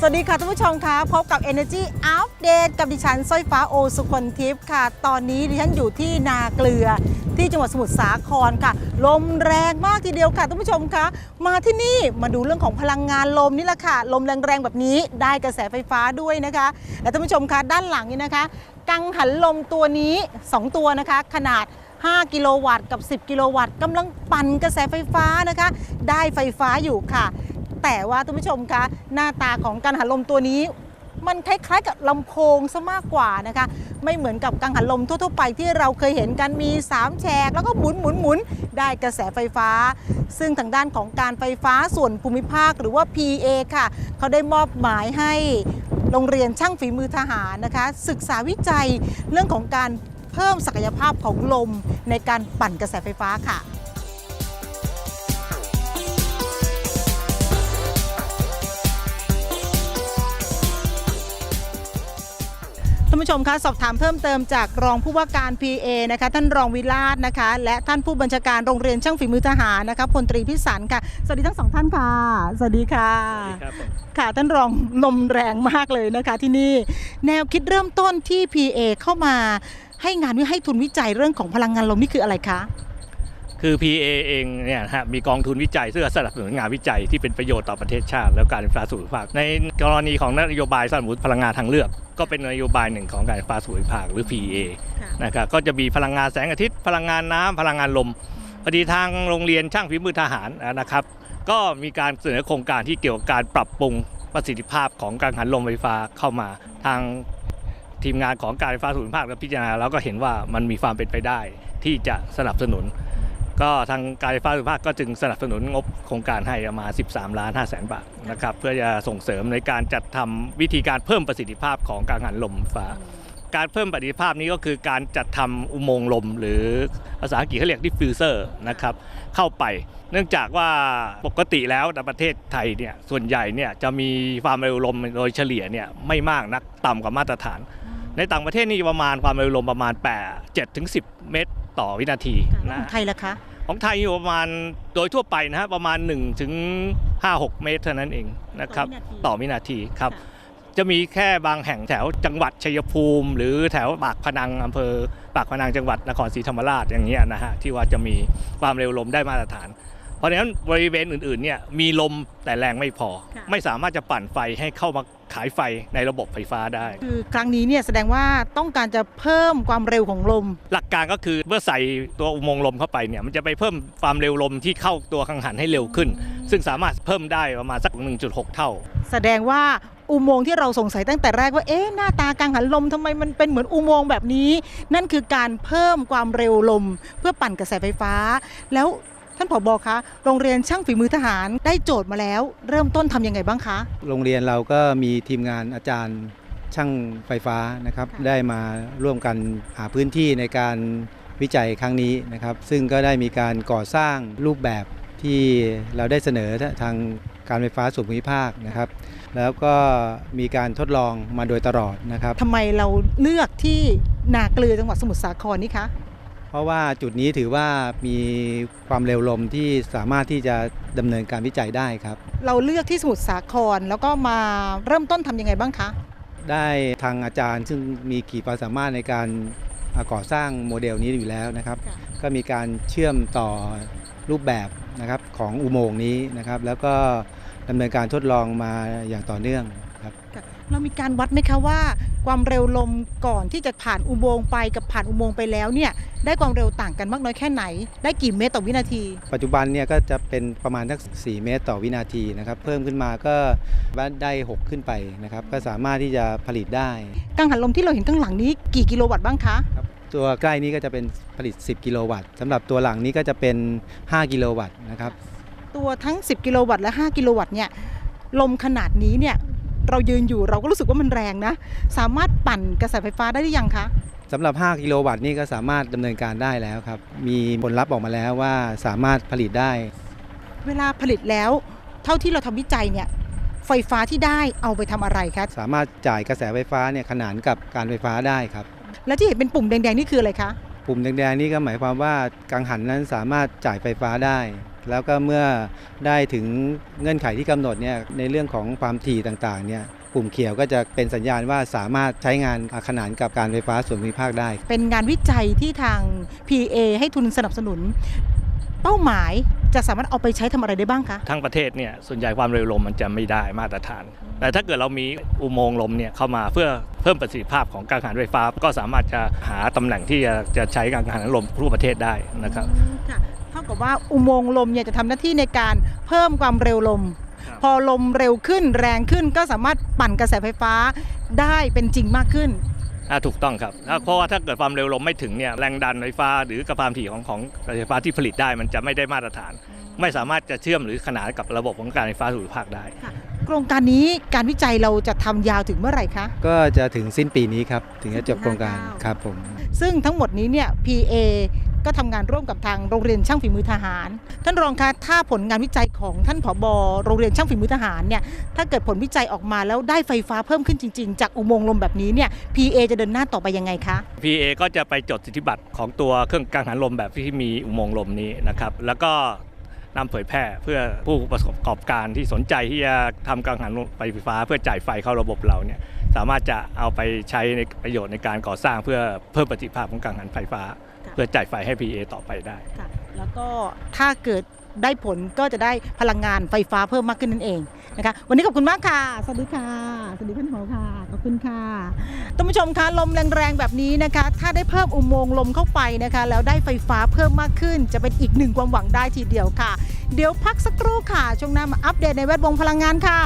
สวัสดีค่ะท่านผู้ชมคะพบกับ Energy Update กับดิฉันสร้อยฟ้าโอสุคนทิพย์ค่ะ ตอนนี้ดิฉันอยู่ที่นาเกลือที่จังหวัดสมุทรสาครค่ะ ลมแรงมากทีเดียวค่ะท่านผู้ชมคะมาที่นี่มาดูเรื่องของพลังงานลมนี่แหละค่ะ ลมแรงๆแบบนี้ได้กระแสไฟฟ้าด้วยนะคะและท่านผู้ชมคะด้านหลังนี่นะคะ กังหันลมตัวนี้ 2 ตัวนะคะ ขนาด 5 กิโลวัตต์กับ 10 กิโลวัตต์กำลังปั่นกระแสไฟฟ้านะคะ ได้ไฟฟ้าอยู่ค่ะ แต่ว่าท่านผู้ชมคะหน้าตาของกังหันลมตัวนี้ มันคล้ายๆกับลำโพงซะมากกว่านะคะ ไม่เหมือนกับกังหันลมทั่วๆไปที่เราเคยเห็นกันมี 3 แฉกแล้วก็หมุนหมุนหมุนได้กระแสไฟฟ้า ซึ่งทางด้านของการไฟฟ้าส่วนภูมิภาคหรือว่า PA ค่ะ เขาได้มอบหมายให้โรงเรียนช่างฝีมือทหารนะคะ ศึกษาวิจัยเรื่องของการเพิ่มศักยภาพของลมในการปั่นกระแสไฟฟ้าค่ะานผู้ชมคะสอบถามเพิ่มเติมจากรองผู้ว่าการ PA นะคะท่านรองวิราชนะคะ และท่านผู้บัญชาการโรงเรียนช่างฝีมือทหารนะคะพลตรีพิสันค่ะสวัสดีทั้งสองท่านค่ะ สวัสดีค่ะครับผมค่ะท่านรองลมแรงมากเลยนะคะที่นี่แนวคิดเริ่มต้นที่ PA เข้ามาให้งานวิให้ทุนวิจัยเรื่องของพลังงานลมนี่คืออะไรคะคือ PA เองเนี่ยนะฮะมีกองทุนวิจัยซึ่งสนับสนุนงานวิจัยที่เป็นประโยชน์ต่อประเทศชาติ แล้วการไฟฟ้าส่วนภูมิภาคในกรณีของนโยบายสนับสนุนพลังงานทางเลือก ก็เป็นนโยบายหนึ่งของการไฟฟ้าส่วนภูมิภาคหรือ PA นะครับก็จะมีพลังงานแสงอาทิตย์ พลังงานน้ำพลังงานลมพอดีทางโรงเรียนช่างฝีมือทหารนะครับ ก็มีการเสนอโครงการที่เกี่ยวกับการปรับปรุงประสิทธิภาพของกังหันลมไฟฟ้าเข้ามาทางทีมงานของการไฟฟ้าส่วนภูมิภาคและพิจารณาแล้วก็เห็นว่ามันมีความเป็นไปได้ที่จะสนับสนุน ก็ทางการไฟฟ้าส่วนภาคก็จึงสนับสนุนงบโครงการให้ประมาณ13 ล้าน5แสนบาทนะครับเพื่อจะส่งเสริมในการจัดทำวิธีการเพิ่มประสิทธิภาพของกังหันลมฟ้า การเพิ่มประสิทธิภาพนี้ก็คือการจัดทำอุโมงค์ลม หรือภาษาอังกฤษเขาเรียกดิฟฟิวเซอร์นะครับเข้าไป เนื่องจากว่าปกติแล้วในประเทศไทยเนี่ยส่วนใหญ่เนี่ยจะมีความเร็วลมโดยเฉลี่ยเนี่ยไม่มากนักต่ำกว่ามาตรฐาน ในต่างประเทศนี่ประมาณความเร็วลมประมาณ8 7ถึง10 เมตร ต่อวินาทีแล้วขนะองไทยล่ะคะ ของไทยอยู่ประมาณโดยทั่วไปนะฮะประมาณ1ถึง5-6 เมตรเท่านั้นเองนะครับต่ต่ออวิวินานาทีทีครับค่ะจะมีแค่บางแห่งแถวจังหวัดชัยภูมิ หรือแถวปากพนังอำเภอ ปากพนังจังหวัดนครศรีธรรมราชอย่างเงี้ยนะฮะที่ว่าจะมีความเร็วลมได้มาตรฐาน เพราะฉะนั้นบริเวณอื่นๆเนี่ยมีลมแต่แรงไม่พอค่ะไม่สามารถจะปั่นไฟให้เข้ามา ขายไฟในระบบไฟฟ้าได้ คือครั้งนี้เนี่ยแสดงว่าต้องการจะเพิ่มความเร็วของลม หลักการก็คือเมื่อใส่ตัวอุโมงค์ลมเข้าไปเนี่ยมันจะไปเพิ่มความเร็วลมที่เข้าตัวกังหันให้เร็วขึ้น ซึ่งสามารถเพิ่มได้ประมาณสัก 1.6 เท่า แสดงว่าอุโมงค์ที่เราสงสัยตั้งแต่แรกว่าเอ๊ะหน้าตากังหันลมทำไมมันเป็นเหมือนอุโมงค์แบบนี้ นั่นคือการเพิ่มความเร็วลม เพื่อปั่นกระแสไฟฟ้า แล้ว ท่านผบคะโรงเรียนช่างฝีมือทหารได้โจทย์มาแล้ว เริ่มต้นทำยังไงบ้างคะ โรงเรียนเราก็มีทีมงานอาจารย์ช่างไฟฟ้านะครับค่ะได้มาร่วมกันหาพื้นที่ในการวิจัยครั้งนี้นะครับ ซึ่งก็ได้มีการก่อสร้างรูปแบบที่เราได้เสนอทางการไฟฟ้าส่วนภูมิภาคนะครับ แล้วก็มีการทดลองมาโดยตลอดนะครับทำไมเราเลือกที่นาเกลือจังหวัดสมุทรสาครนี่คะเพ ราะว่าจุดนี้ถือว่ามีความเร็วลมที่สามารถที่จะดำเนินการวิจัยได้ครับ เราเลือกที่สมุทรสาครแล้วก็มาเริ่มต้นทำยังไงบ้างคะ ได้ทางอาจารย์ซึ่งมีขีดความสามารถในการอ่าก่อสร้างโมเดลนี้อยู่แล้วนะครับ ค่ะ ก็มีการเชื่อมต่อรูปแบบนะครับของอุโมงค์นี้นะครับ แล้วก็ดำเนินการทดลองมาอย่างต่อเนื่องครับ เรามีการวัดไหมคะว่า ความเร็วลมก่อนที่จะผ่านอุโมงค์ไปกับผ่านอุโมงค์ไปแล้วเนี่ยได้ความเร็วต่างกันมากน้อยแค่ไหน ได้กี่เมตรต่อวินาที ปัจจุบันเนี่ยก็จะเป็นประมาณสัก4เมตรต่อวินาทีนะครับเพิ่มขึ้นมาก็ว่าได้ 6 ขึ้นไปนะครับก็สามารถที่จะผลิตได้ กังหันลมที่เราเห็นข้างหลังนี้กี่กิโลวัตต์บ้างคะครับตัวใกล้นี้ก็จะเป็นผลิต 10 กิโลวัตต์สำหรับตัวหลังนี้ก็จะเป็น 5 กิโลวัตต์นะครับตัวทั้ง 10 กิโลวัตต์และ 5 กิโลวัตต์เนี่ยลมขนาดนี้เนี่ย เรายืนอยู่เราก็รู้สึกว่ามันแรงนะ สามารถปั่นกระแสไฟฟ้าได้หรือยังคะสำหรับ 5 กิโลวัตต์นี่ก็สามารถดำเนินการได้แล้วครับ มีผลลัพธ์ออกมาแล้วว่าสามารถผลิตได้ เวลาผลิตแล้ว เท่าที่เราทำวิจัยเนี่ยไฟฟ้าที่ได้เอาไปทำอะไรคะสามารถจ่ายกระแสไฟฟ้าเนี่ยขนานกับการไฟฟ้าได้ครับ และที่เห็นเป็นปุ่มแดงๆนี่คืออะไรคะ ปุ่มแดงๆนี่ก็หมายความว่ากังหันนั้นสามารถจ่ายไฟฟ้าได้ แล้วก็เมื่อได้ถึงเงื่อนไขที่กำหนดเนี่ยในเรื่องของความถี่ต่างๆเนี่ยปุ่มเขียวก็จะเป็นสัญญาณว่าสามารถใช้งานขนานกับการไฟฟ้าส่วนภูมิภาคได้ เป็นงานวิจัยที่ทาง PA ให้ทุนสนับสนุน เป้าหมาย จะสามารถเอาไปใช้ทำอะไรได้บ้างคะ ทั้งประเทศเนี่ยส่วนใหญ่ความเร็วลมมันจะไม่ได้มาตรฐาน แต่ถ้าเกิดเรามีอุโมงค์ลมเนี่ยเข้ามาเพื่อเพิ่มประสิทธิภาพของการหันไฟฟ้า ก็สามารถจะหาตำแหน่งที่จะจะใช้การหันลมทั่วประเทศได้นะครับอืมค่ะเท่ากับว่าอุโมงค์ลมเนี่ยจะทำหน้าที่ในการเพิ่มความเร็วลมครับพอลมเร็วขึ้นแรงขึ้นก็สามารถปั่นกระแสไฟฟ้าได้เป็นจริงมากขึ้นอ่า ถูกต้องครับถ้าเพราะว่าถ้าเกิดความเร็วลมไม่ถึงเนี่ยแรงดันไฟฟ้าหรือกระความถี่ของของกระแสไฟฟ้าที่ผลิตได้มันจะไม่ได้มาตรฐาน ไม่สามารถจะเชื่อมหรือขนานกับระบบของการไฟฟ้าส่วนภูมิภาคได้ โครงการนี้การวิจัยเราจะทำยาวถึงเมื่อไหร่คะ ก็จะถึงสิ้นปีนี้ครับ ถึงจะจบโครงการ59ครับผม ซึ่งทั้งหมดนี้เนี่ย PA ก็ทำงานร่วมกับทางโรงเรียนช่างฝีมือทหาร ท่านรองคะถ้าผลงานวิจัยของท่านผบโรงเรียนช่างฝีมือทหารเนี่ยถ้าเกิดผลวิจัยออกมาแล้วได้ไฟฟ้าเพิ่มขึ้นจริง ๆ จากอุโมงค์ลมแบบนี้เนี่ย PA จะเดินหน้าต่อไปยังไงคะ PA ก็จะไปจดสิทธิบัตรของตัวเครื่องกังหันลมแบบที่มีอุโมงค์ลมนี้นะครับแล้วก็นำเผยแพร่เพื่อผู้ประกอบการที่สนใจที่จะทำกังหันลมไฟฟ้าเพื่อจ่ายไฟเข้าระบบเราเนี่ย สามารถจะเอาไปใช้ในประโยชน์ในการก่อสร้างเพื่อเพิ่มประสิทธิภาพของกังหันไฟฟ้าค่ะเพื่อจ่ายไฟให้ PA ต่อไปได้ ค่ะแล้วก็ถ้าเกิดได้ผลก็จะได้พลังงานไฟฟ้าเพิ่มมากขึ้นนั่นเองนะคะวันนี้ขอบคุณมากค่ะ สวัสดีค่ะ สวัสดีท่านผอค่ะ ขอบคุณค่ะท่านผู้ชมคะลมแรงๆแบบนี้นะคะ ถ้าได้เพิ่มอุโมงค์ลมเข้าไปนะคะ แล้วได้ไฟฟ้าเพิ่มมากขึ้น จะเป็นอีกหนึ่งความหวังได้ทีเดียวค่ะ เดี๋ยวพักสักครู่ค่ะ ช่วงหน้ามาอัปเดตในแวดวงพลังงานค่ะ